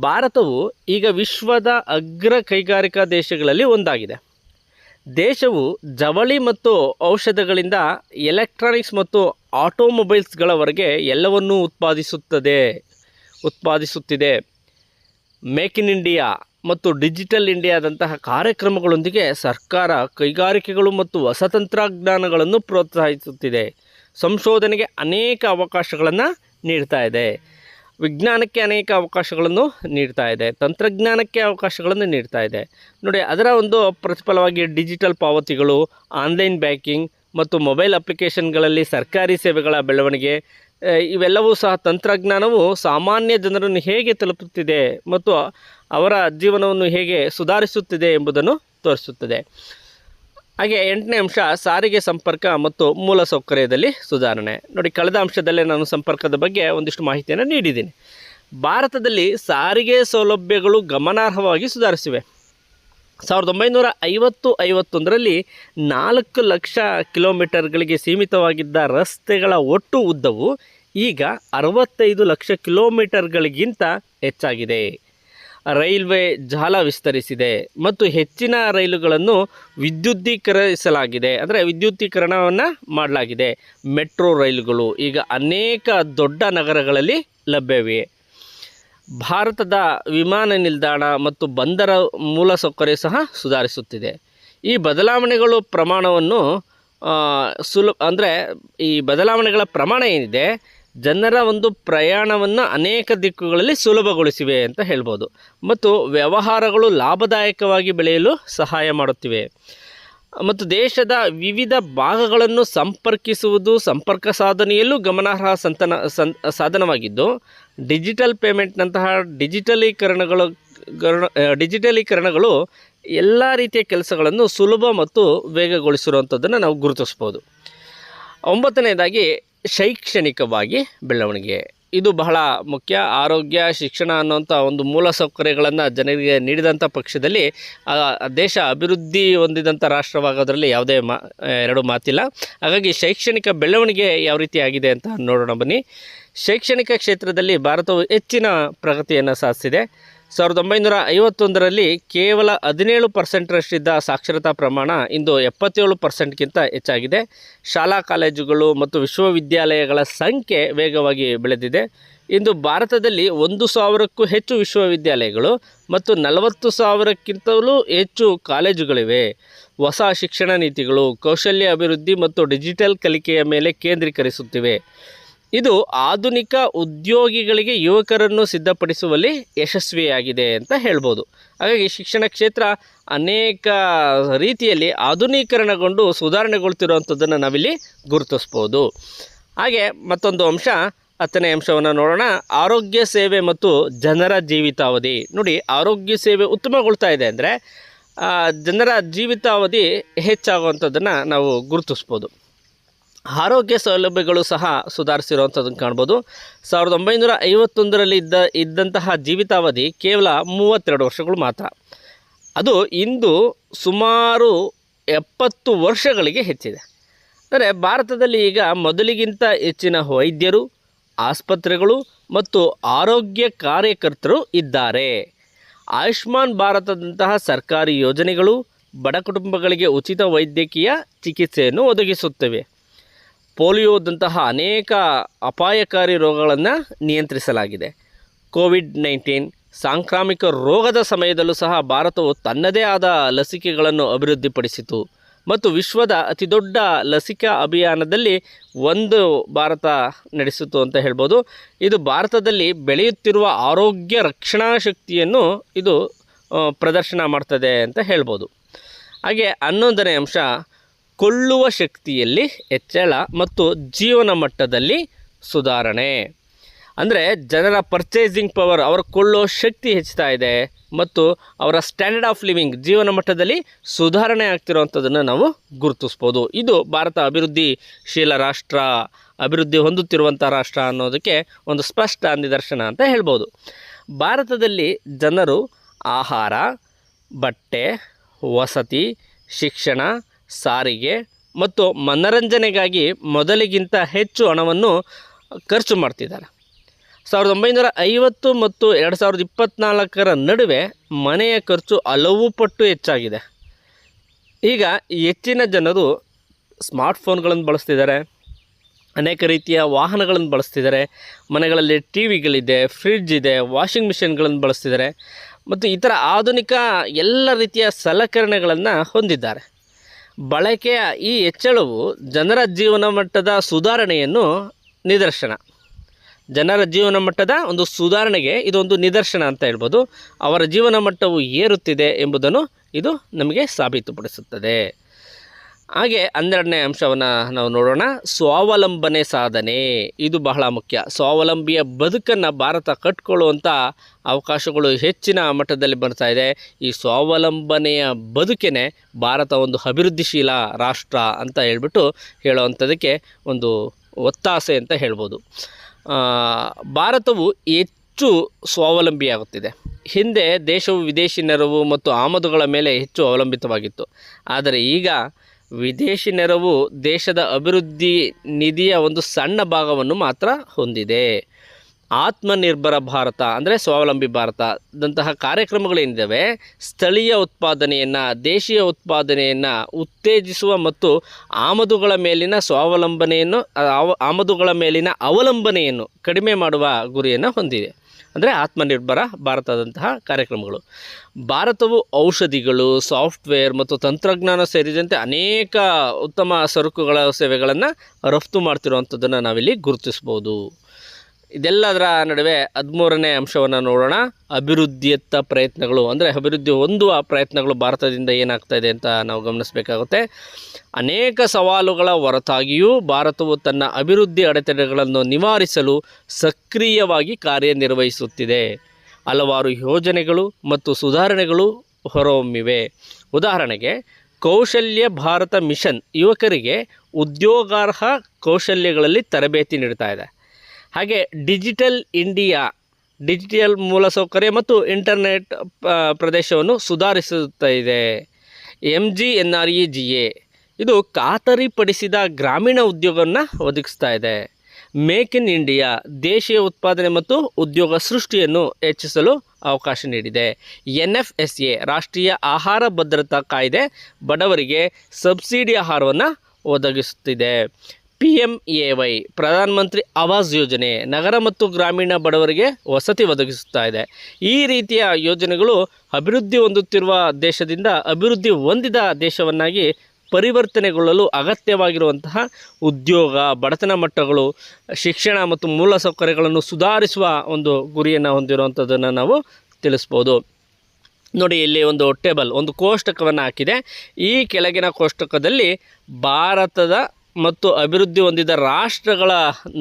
ಭಾರತವು ಈಗ ವಿಶ್ವದ ಅಗ್ರ ಕೈಗಾರಿಕಾ ದೇಶಗಳಲ್ಲಿ ಒಂದಾಗಿದೆ. ದೇಶವು ಜವಳಿ ಮತ್ತು ಔಷಧಗಳಿಂದ ಎಲೆಕ್ಟ್ರಾನಿಕ್ಸ್ ಮತ್ತು ಆಟೋಮೊಬೈಲ್ಸ್ಗಳವರೆಗೆ ಎಲ್ಲವನ್ನೂ ಉತ್ಪಾದಿಸುತ್ತದೆ, ಉತ್ಪಾದಿಸುತ್ತಿದೆ. ಮೇಕ್ ಇನ್ ಇಂಡಿಯಾ ಮತ್ತು ಡಿಜಿಟಲ್ ಇಂಡಿಯಾದಂತಹ ಕಾರ್ಯಕ್ರಮಗಳೊಂದಿಗೆ ಸರ್ಕಾರ ಕೈಗಾರಿಕೆಗಳು ಮತ್ತು ಹೊಸ ತಂತ್ರಜ್ಞಾನಗಳನ್ನು ಪ್ರೋತ್ಸಾಹಿಸುತ್ತಿದೆ. ಸಂಶೋಧನೆಗೆ ಅನೇಕ ಅವಕಾಶಗಳನ್ನು ನೀಡ್ತಾ ಇದೆ. ವಿಜ್ಞಾನಕ್ಕೆ ಅನೇಕ ಅವಕಾಶಗಳನ್ನು ನೀಡ್ತಾ ಇದೆ, ತಂತ್ರಜ್ಞಾನಕ್ಕೆ ಅವಕಾಶಗಳನ್ನು ನೀಡ್ತಾ ಇದೆ. ನೋಡಿ, ಅದರ ಒಂದು ಪ್ರತಿಫಲವಾಗಿ ಡಿಜಿಟಲ್ ಪಾವತಿಗಳು, ಆನ್ಲೈನ್ ಬ್ಯಾಂಕಿಂಗ್ ಮತ್ತು ಮೊಬೈಲ್ ಅಪ್ಲಿಕೇಶನ್ಗಳಲ್ಲಿ ಸರ್ಕಾರಿ ಸೇವೆಗಳ ಬೆಳವಣಿಗೆ ಇವೆಲ್ಲವೂ ಸಹ ತಂತ್ರಜ್ಞಾನವು ಸಾಮಾನ್ಯ ಜನರನ್ನು ಹೇಗೆ ತಲುಪುತ್ತಿದೆ ಮತ್ತು ಅವರ ಜೀವನವನ್ನು ಹೇಗೆ ಸುಧಾರಿಸುತ್ತಿದೆ ಎಂಬುದನ್ನು ತೋರಿಸುತ್ತದೆ. ಹಾಗೆ ಎಂಟನೇ ಅಂಶ, ಸಾರಿಗೆ ಸಂಪರ್ಕ ಮತ್ತು ಮೂಲಸೌಕರ್ಯದಲ್ಲಿ ಸುಧಾರಣೆ. ನೋಡಿ, ಕಳೆದ ಅಂಶದಲ್ಲೇ ನಾನು ಸಂಪರ್ಕದ ಬಗ್ಗೆ ಒಂದಿಷ್ಟು ಮಾಹಿತಿಯನ್ನು ನೀಡಿದ್ದೀನಿ. ಭಾರತದಲ್ಲಿ ಸಾರಿಗೆ ಸೌಲಭ್ಯಗಳು ಗಮನಾರ್ಹವಾಗಿ ಸುಧಾರಿಸಿವೆ. ಸಾವಿರದ ಒಂಬೈನೂರ ಐವತ್ತು ಐವತ್ತೊಂದರಲ್ಲಿ ನಾಲ್ಕು ಲಕ್ಷ ಕಿಲೋಮೀಟರ್ಗಳಿಗೆ ಸೀಮಿತವಾಗಿದ್ದ ರಸ್ತೆಗಳ ಒಟ್ಟು ಉದ್ದವು ಈಗ ಅರವತ್ತೈದು ಲಕ್ಷ ಕಿಲೋಮೀಟರ್ಗಳಿಗಿಂತ ಹೆಚ್ಚಾಗಿದೆ. ರೈಲ್ವೆ ಜಾಲ ವಿಸ್ತರಿಸಿದೆ ಮತ್ತು ಹೆಚ್ಚಿನ ರೈಲುಗಳನ್ನು ವಿದ್ಯುದ್ದೀಕರಿಸಲಾಗಿದೆ. ಅಂದರೆ ವಿದ್ಯುದ್ದೀಕರಣವನ್ನು ಮಾಡಲಾಗಿದೆ. ಮೆಟ್ರೋ ರೈಲುಗಳು ಈಗ ಅನೇಕ ದೊಡ್ಡ ನಗರಗಳಲ್ಲಿ ಲಭ್ಯವಿವೆ. ಭಾರತದ ವಿಮಾನ ನಿಲ್ದಾಣ ಮತ್ತು ಬಂದರ ಮೂಲಸೌಕರ್ಯ ಸಹ ಸುಧಾರಿಸುತ್ತಿದೆ. ಈ ಬದಲಾವಣೆಗಳು ಪ್ರಮಾಣವನ್ನು ಸುಲಭ, ಅಂದರೆ ಈ ಬದಲಾವಣೆಗಳ ಪ್ರಮಾಣ ಏನಿದೆ ಜನರ ಒಂದು ಪ್ರಯಾಣವನ್ನು ಅನೇಕ ದಿಕ್ಕುಗಳಲ್ಲಿ ಸುಲಭಗೊಳಿಸಿವೆ ಅಂತ ಹೇಳ್ಬೋದು. ಮತ್ತು ವ್ಯವಹಾರಗಳು ಲಾಭದಾಯಕವಾಗಿ ಬೆಳೆಯಲು ಸಹಾಯ ಮಾಡುತ್ತಿವೆ. ಮತ್ತು ದೇಶದ ವಿವಿಧ ಭಾಗಗಳನ್ನು ಸಂಪರ್ಕಿಸುವುದು ಸಂಪರ್ಕ ಸಾಧನೆಯಲ್ಲೂ ಗಮನಾರ್ಹ ಸಂತನ ಸನ್ ಸಾಧನವಾಗಿದ್ದು, ಡಿಜಿಟಲ್ ಪೇಮೆಂಟ್ನಂತಹ ಡಿಜಿಟಲೀಕರಣಗಳು ಡಿಜಿಟಲೀಕರಣಗಳು ಎಲ್ಲ ರೀತಿಯ ಕೆಲಸಗಳನ್ನು ಸುಲಭ ಮತ್ತು ವೇಗಗೊಳಿಸಿರುವಂಥದ್ದನ್ನು ನಾವು ಗುರುತಿಸ್ಬೋದು. ಒಂಬತ್ತನೇದಾಗಿ ಶೈಕ್ಷಣಿಕವಾಗಿ ಬೆಳವಣಿಗೆ. ಇದು ಬಹಳ ಮುಖ್ಯ. ಆರೋಗ್ಯ, ಶಿಕ್ಷಣ ಅನ್ನುವಂಥ ಒಂದು ಮೂಲ ಸೌಕರ್ಯಗಳನ್ನು ಜನರಿಗೆ ನೀಡಿದಂಥ ಪಕ್ಷದಲ್ಲಿ ದೇಶ ಅಭಿವೃದ್ಧಿ ಹೊಂದಿದಂಥ ರಾಷ್ಟ್ರವಾಗೋದ್ರಲ್ಲಿ ಯಾವುದೇ ಮಾ ಎರಡು ಮಾತಿಲ್ಲ. ಹಾಗಾಗಿ ಶೈಕ್ಷಣಿಕ ಬೆಳವಣಿಗೆ ಯಾವ ರೀತಿ ಆಗಿದೆ ಅಂತ ನೋಡೋಣ ಬನ್ನಿ. ಶೈಕ್ಷಣಿಕ ಕ್ಷೇತ್ರದಲ್ಲಿ ಭಾರತವು ಹೆಚ್ಚಿನ ಪ್ರಗತಿಯನ್ನು ಸಾಧಿಸಿದೆ. ಸಾವಿರದ ಒಂಬೈನೂರ ಐವತ್ತೊಂದರಲ್ಲಿ ಕೇವಲ ಹದಿನೇಳು ಪರ್ಸೆಂಟ್ರಷ್ಟಿದ್ದ ಸಾಕ್ಷರತಾ ಪ್ರಮಾಣ ಇಂದು ಎಪ್ಪತ್ತೇಳು ಪರ್ಸೆಂಟ್ಗಿಂತ ಹೆಚ್ಚಾಗಿದೆ. ಶಾಲಾ ಕಾಲೇಜುಗಳು ಮತ್ತು ವಿಶ್ವವಿದ್ಯಾಲಯಗಳ ಸಂಖ್ಯೆ ವೇಗವಾಗಿ ಬೆಳೆದಿದೆ. ಇಂದು ಭಾರತದಲ್ಲಿ ಒಂದು ಸಾವಿರಕ್ಕೂ ಹೆಚ್ಚು ವಿಶ್ವವಿದ್ಯಾಲಯಗಳು ಮತ್ತು ನಲವತ್ತು ಸಾವಿರಕ್ಕಿಂತಲೂ ಹೆಚ್ಚು ಕಾಲೇಜುಗಳಿವೆ. ಹೊಸ ಶಿಕ್ಷಣ ನೀತಿಗಳು ಕೌಶಲ್ಯ ಅಭಿವೃದ್ಧಿ ಮತ್ತು ಡಿಜಿಟಲ್ ಕಲಿಕೆಯ ಮೇಲೆ ಕೇಂದ್ರೀಕರಿಸುತ್ತಿವೆ. ಇದು ಆಧುನಿಕ ಉದ್ಯೋಗಿಗಳಿಗೆ ಯುವಕರನ್ನು ಸಿದ್ಧಪಡಿಸುವಲ್ಲಿ ಯಶಸ್ವಿಯಾಗಿದೆ ಅಂತ ಹೇಳ್ಬೋದು. ಹಾಗಾಗಿ ಶಿಕ್ಷಣ ಕ್ಷೇತ್ರ ಅನೇಕ ರೀತಿಯಲ್ಲಿ ಆಧುನೀಕರಣಗೊಂಡು ಸುಧಾರಣೆಗೊಳ್ತಿರುವಂಥದ್ದನ್ನು ನಾವಿಲ್ಲಿ ಗುರುತಿಸ್ಬೋದು. ಹಾಗೆ ಮತ್ತೊಂದು ಅಂಶ, ಹತ್ತನೇ ಅಂಶವನ್ನು ನೋಡೋಣ. ಆರೋಗ್ಯ ಸೇವೆ ಮತ್ತು ಜನರ ಜೀವಿತಾವಧಿ. ನೋಡಿ, ಆರೋಗ್ಯ ಸೇವೆ ಉತ್ತಮಗೊಳ್ತಾ ಇದೆ ಅಂದರೆ ಜನರ ಜೀವಿತಾವಧಿ ಹೆಚ್ಚಾಗುವಂಥದ್ದನ್ನು ನಾವು ಗುರುತಿಸ್ಬೋದು. ಆರೋಗ್ಯ ಸೌಲಭ್ಯಗಳು ಸಹ ಸುಧಾರಿಸಿರುವಂಥದ್ದನ್ನು ಕಾಣ್ಬೋದು. ಸಾವಿರದ ಒಂಬೈನೂರ ಐವತ್ತೊಂದರಲ್ಲಿ ಇದ್ದ, ಇದ್ದಂತಹ ಜೀವಿತಾವಧಿ ಕೇವಲ ಮೂವತ್ತೆರಡು ವರ್ಷಗಳು ಮಾತ್ರ. ಅದು ಇಂದು ಸುಮಾರು ಎಪ್ಪತ್ತು ವರ್ಷಗಳಿಗೆ ಹೆಚ್ಚಿದೆ. ಅಂದರೆ ಭಾರತದಲ್ಲಿ ಈಗ ಮೊದಲಿಗಿಂತ ಹೆಚ್ಚಿನ ವೈದ್ಯರು, ಆಸ್ಪತ್ರೆಗಳು ಮತ್ತು ಆರೋಗ್ಯ ಕಾರ್ಯಕರ್ತರು ಇದ್ದಾರೆ. ಆಯುಷ್ಮಾನ್ ಭಾರತದಂತಹ ಸರ್ಕಾರಿ ಯೋಜನೆಗಳು ಬಡ ಕುಟುಂಬಗಳಿಗೆ ಉಚಿತ ವೈದ್ಯಕೀಯ ಚಿಕಿತ್ಸೆಯನ್ನು ಒದಗಿಸುತ್ತವೆ. ಪೋಲಿಯೋದಂತಹ ಅನೇಕ ಅಪಾಯಕಾರಿ ರೋಗಗಳನ್ನು ನಿಯಂತ್ರಿಸಲಾಗಿದೆ. ಕೋವಿಡ್ ನೈನ್ಟೀನ್ ಸಾಂಕ್ರಾಮಿಕ ರೋಗದ ಸಮಯದಲ್ಲೂ ಸಹ ಭಾರತವು ತನ್ನದೇ ಆದ ಲಸಿಕೆಗಳನ್ನು ಅಭಿವೃದ್ಧಿಪಡಿಸಿತು. ಮತ್ತು ವಿಶ್ವದ ಅತಿದೊಡ್ಡ ಲಸಿಕಾ ಅಭಿಯಾನದಲ್ಲಿ ಒಂದು ಭಾರತ ನಡೆಸಿತು ಅಂತ ಹೇಳ್ಬೋದು. ಇದು ಭಾರತದಲ್ಲಿ ಬೆಳೆಯುತ್ತಿರುವ ಆರೋಗ್ಯ ರಕ್ಷಣಾ ಶಕ್ತಿಯನ್ನು ಇದು ಪ್ರದರ್ಶನ ಮಾಡ್ತದೆ ಅಂತ ಹೇಳ್ಬೋದು. ಹಾಗೆ ಹನ್ನೊಂದನೇ ಅಂಶ ಕೊಳ್ಳುವ ಶಕ್ತಿಯಲ್ಲಿ ಹೆಚ್ಚಳ ಮತ್ತು ಜೀವನ ಮಟ್ಟದಲ್ಲಿ ಸುಧಾರಣೆ. ಅಂದರೆ ಜನರ ಪರ್ಚೇಸಿಂಗ್ ಪವರ್ ಅವರ ಕೊಳ್ಳೋ ಶಕ್ತಿ ಹೆಚ್ಚುತ್ತಾ ಇದೆ ಮತ್ತು ಅವರ ಸ್ಟ್ಯಾಂಡರ್ಡ್ ಆಫ್ ಲಿವಿಂಗ್ ಜೀವನ ಮಟ್ಟದಲ್ಲಿ ಸುಧಾರಣೆ ಆಗ್ತಿರುವಂಥದ್ದನ್ನು ನಾವು ಗುರುತಿಸ್ಬೋದು. ಇದು ಭಾರತ ಅಭಿವೃದ್ಧಿಶೀಲ ರಾಷ್ಟ್ರ, ಅಭಿವೃದ್ಧಿ ಹೊಂದುತ್ತಿರುವಂಥ ರಾಷ್ಟ್ರ ಅನ್ನೋದಕ್ಕೆ ಒಂದು ಸ್ಪಷ್ಟ ನಿದರ್ಶನ ಅಂತ ಹೇಳ್ಬೋದು. ಭಾರತದಲ್ಲಿ ಜನರು ಆಹಾರ, ಬಟ್ಟೆ, ವಸತಿ, ಶಿಕ್ಷಣ ಸಾರಿಗೆ ಮತ್ತು ಮನರಂಜನೆಗಾಗಿ ಮೊದಲಿಗಿಂತ ಹೆಚ್ಚು ಹಣವನ್ನು ಖರ್ಚು ಮಾಡ್ತಿದ್ದಾರೆ. ಸಾವಿರದ ಒಂಬೈನೂರ ಐವತ್ತು ಮತ್ತು ಎರಡು ಸಾವಿರದ ಇಪ್ಪತ್ತ್ನಾಲ್ಕರ ನಡುವೆ ಮನೆಯ ಖರ್ಚು ಹಲವು ಪಟ್ಟು ಹೆಚ್ಚಾಗಿದೆ. ಈಗ ಹೆಚ್ಚಿನ ಜನರು ಸ್ಮಾರ್ಟ್ಫೋನ್ಗಳನ್ನು ಬಳಸ್ತಿದ್ದಾರೆ, ಅನೇಕ ರೀತಿಯ ವಾಹನಗಳನ್ನು ಬಳಸ್ತಿದ್ದಾರೆ, ಮನೆಗಳಲ್ಲಿ ಟಿ ವಿಗಳಿದೆ ಫ್ರಿಡ್ಜ್ ಇದೆ ವಾಷಿಂಗ್ ಮಿಷಿನ್ಗಳನ್ನು ಬಳಸ್ತಿದ್ದಾರೆ ಮತ್ತು ಇತರ ಆಧುನಿಕ ಎಲ್ಲ ರೀತಿಯ ಸಲಕರಣೆಗಳನ್ನು ಹೊಂದಿದ್ದಾರೆ. ಬಳಕೆಯ ಈ ಹೆಚ್ಚಳವು ಜನರ ಜೀವನ ಮಟ್ಟದ ಸುಧಾರಣೆಯನ್ನು ನಿದರ್ಶನ. ಜನರ ಜೀವನ ಮಟ್ಟದ ಒಂದು ಸುಧಾರಣೆಗೆ ಇದೊಂದು ನಿದರ್ಶನ ಅಂತ ಹೇಳ್ಬೋದು. ಅವರ ಜೀವನ ಮಟ್ಟವು ಏರುತ್ತಿದೆ ಎಂಬುದನ್ನು ಇದು ನಮಗೆ ಸಾಬೀತುಪಡಿಸುತ್ತದೆ. ಹಾಗೆ ಹನ್ನೆರಡನೇ ಅಂಶವನ್ನು ನಾವು ನೋಡೋಣ. ಸ್ವಾವಲಂಬನೆ ಸಾಧನೆ, ಇದು ಬಹಳ ಮುಖ್ಯ. ಸ್ವಾವಲಂಬಿಯ ಬದುಕನ್ನು ಭಾರತ ಕಟ್ಕೊಳ್ಳುವಂಥ ಅವಕಾಶಗಳು ಹೆಚ್ಚಿನ ಮಟ್ಟದಲ್ಲಿ ಬರ್ತಾ ಇದೆ. ಈ ಸ್ವಾವಲಂಬನೆಯ ಬದುಕೇನೆ ಭಾರತ ಒಂದು ಅಭಿವೃದ್ಧಿಶೀಲ ರಾಷ್ಟ್ರ ಅಂತ ಹೇಳ್ಬಿಟ್ಟು ಹೇಳುವಂಥದಕ್ಕೆ ಒಂದು ಒತ್ತಾಸೆ ಅಂತ ಹೇಳ್ಬೋದು. ಭಾರತವು ಹೆಚ್ಚು ಸ್ವಾವಲಂಬಿಯಾಗುತ್ತಿದೆ. ಹಿಂದೆ ದೇಶವು ವಿದೇಶಿ ನೆರವು ಮತ್ತು ಆಮದುಗಳ ಮೇಲೆ ಹೆಚ್ಚು ಅವಲಂಬಿತವಾಗಿತ್ತು. ಆದರೆ ಈಗ ವಿದೇಶಿ ನೆರವು ದೇಶದ ಅಭಿವೃದ್ಧಿ ನಿಧಿಯ ಒಂದು ಸಣ್ಣ ಭಾಗವನ್ನು ಮಾತ್ರ ಹೊಂದಿದೆ. ಆತ್ಮನಿರ್ಭರ ಭಾರತ ಅಂದರೆ ಸ್ವಾವಲಂಬಿ ಭಾರತದಂತಹ ಕಾರ್ಯಕ್ರಮಗಳೇನಿದ್ದಾವೆ ಸ್ಥಳೀಯ ಉತ್ಪಾದನೆಯನ್ನು, ದೇಶೀಯ ಉತ್ಪಾದನೆಯನ್ನು ಉತ್ತೇಜಿಸುವ ಮತ್ತು ಆಮದುಗಳ ಮೇಲಿನ ಸ್ವಾವಲಂಬನೆಯನ್ನು ಆಮದುಗಳ ಮೇಲಿನ ಅವಲಂಬನೆಯನ್ನು ಕಡಿಮೆ ಮಾಡುವ ಗುರಿಯನ್ನು ಹೊಂದಿದೆ. ಅಂದರೆ ಆತ್ಮನಿರ್ಭರ ಭಾರತದಂತಹ ಕಾರ್ಯಕ್ರಮಗಳು. ಭಾರತವು ಔಷಧಿಗಳು, ಸಾಫ್ಟ್ವೇರ್ ಮತ್ತು ತಂತ್ರಜ್ಞಾನ ಸೇರಿದಂತೆ ಅನೇಕ ಉತ್ತಮ ಸರಕುಗಳ ಸೇವೆಗಳನ್ನು ರಫ್ತು ಮಾಡ್ತಿರುವಂಥದ್ದನ್ನು ನಾವಿಲ್ಲಿ ಗುರುತಿಸ್ಬೋದು. ಇದೆಲ್ಲದರ ನಡುವೆ ಹದಿಮೂರನೇ ಅಂಶವನ್ನು ನೋಡೋಣ. ಅಭಿವೃದ್ಧಿಯತ್ತ ಪ್ರಯತ್ನಗಳು ಅಂದರೆ ಅಭಿವೃದ್ಧಿ ಹೊಂದುವ ಪ್ರಯತ್ನಗಳು ಭಾರತದಿಂದ ಏನಾಗ್ತಾ ಇದೆ ಅಂತ ನಾವು ಗಮನಿಸಬೇಕಾಗುತ್ತೆ. ಅನೇಕ ಸವಾಲುಗಳ ಹೊರತಾಗಿಯೂ ಭಾರತವು ತನ್ನ ಅಭಿವೃದ್ಧಿ ಅಡೆತಡೆಗಳನ್ನು ನಿವಾರಿಸಲು ಸಕ್ರಿಯವಾಗಿ ಕಾರ್ಯನಿರ್ವಹಿಸುತ್ತಿದೆ. ಹಲವಾರು ಯೋಜನೆಗಳು ಮತ್ತು ಸುಧಾರಣೆಗಳು ಹೊರಹೊಮ್ಮಿವೆ. ಉದಾಹರಣೆಗೆ, ಕೌಶಲ್ಯ ಭಾರತ ಮಿಷನ್ ಯುವಕರಿಗೆ ಉದ್ಯೋಗಾರ್ಹ ಕೌಶಲ್ಯಗಳಲ್ಲಿ ತರಬೇತಿ ನೀಡ್ತಾ ಇದೆ. ಹಾಗೆ ಡಿಜಿಟಲ್ ಇಂಡಿಯಾ, ಡಿಜಿಟಲ್ ಮೂಲಸೌಕರ್ಯ ಮತ್ತು ಇಂಟರ್ನೆಟ್ ಪ್ರದೇಶವನ್ನು ಸುಧಾರಿಸುತ್ತಾ ಇದೆ. M G N R E G A ಇದು ಖಾತರಿಪಡಿಸಿದ ಗ್ರಾಮೀಣ ಉದ್ಯೋಗವನ್ನು ಒದಗಿಸ್ತಾ ಇದೆ. ಮೇಕ್ ಇನ್ ಇಂಡಿಯಾ ದೇಶೀಯ ಉತ್ಪಾದನೆ ಮತ್ತು ಉದ್ಯೋಗ ಸೃಷ್ಟಿಯನ್ನು ಹೆಚ್ಚಿಸಲು ಅವಕಾಶ ನೀಡಿದೆ. ಎನ್ ಎಫ್ ಎಸ್ ಎ ರಾಷ್ಟ್ರೀಯ ಆಹಾರ ಭದ್ರತಾ ಕಾಯ್ದೆ ಬಡವರಿಗೆ ಸಬ್ಸಿಡಿ ಆಹಾರವನ್ನು ಒದಗಿಸುತ್ತಿದೆ. P M A Y, Pradhan Mantri Awas ಯೋಜನೆ, ನಗರ ಮತ್ತು ಗ್ರಾಮೀಣ ಬಡವರಿಗೆ ವಸತಿ ಒದಗಿಸುತ್ತಾ ಇದೆ. ಈ ರೀತಿಯ ಯೋಜನೆಗಳು ಅಭಿವೃದ್ಧಿ ಹೊಂದುತ್ತಿರುವ ದೇಶದಿಂದ ಅಭಿವೃದ್ಧಿ ಹೊಂದಿದ ದೇಶವನ್ನಾಗಿ ಪರಿವರ್ತನೆಗೊಳ್ಳಲು ಅಗತ್ಯವಾಗಿರುವಂತಹ ಉದ್ಯೋಗ, ಬಡತನ ಮಟ್ಟಗಳು, ಶಿಕ್ಷಣ ಮತ್ತು ಮೂಲಸೌಕರ್ಯಗಳನ್ನು ಸುಧಾರಿಸುವ ಒಂದು ಗುರಿಯನ್ನು ಹೊಂದಿರುವಂಥದ್ದನ್ನು ನಾವು ತಿಳಿಸ್ಬೋದು. ನೋಡಿ, ಇಲ್ಲಿ ಒಂದು ಟೇಬಲ್, ಒಂದು ಕೋಷ್ಟಕವನ್ನು ಹಾಕಿದೆ. ಈ ಕೆಳಗಿನ ಕೋಷ್ಟಕದಲ್ಲಿ ಭಾರತದ ಮತ್ತು ಅಭಿವೃದ್ಧಿ ಹೊಂದಿದ ರಾಷ್ಟ್ರಗಳ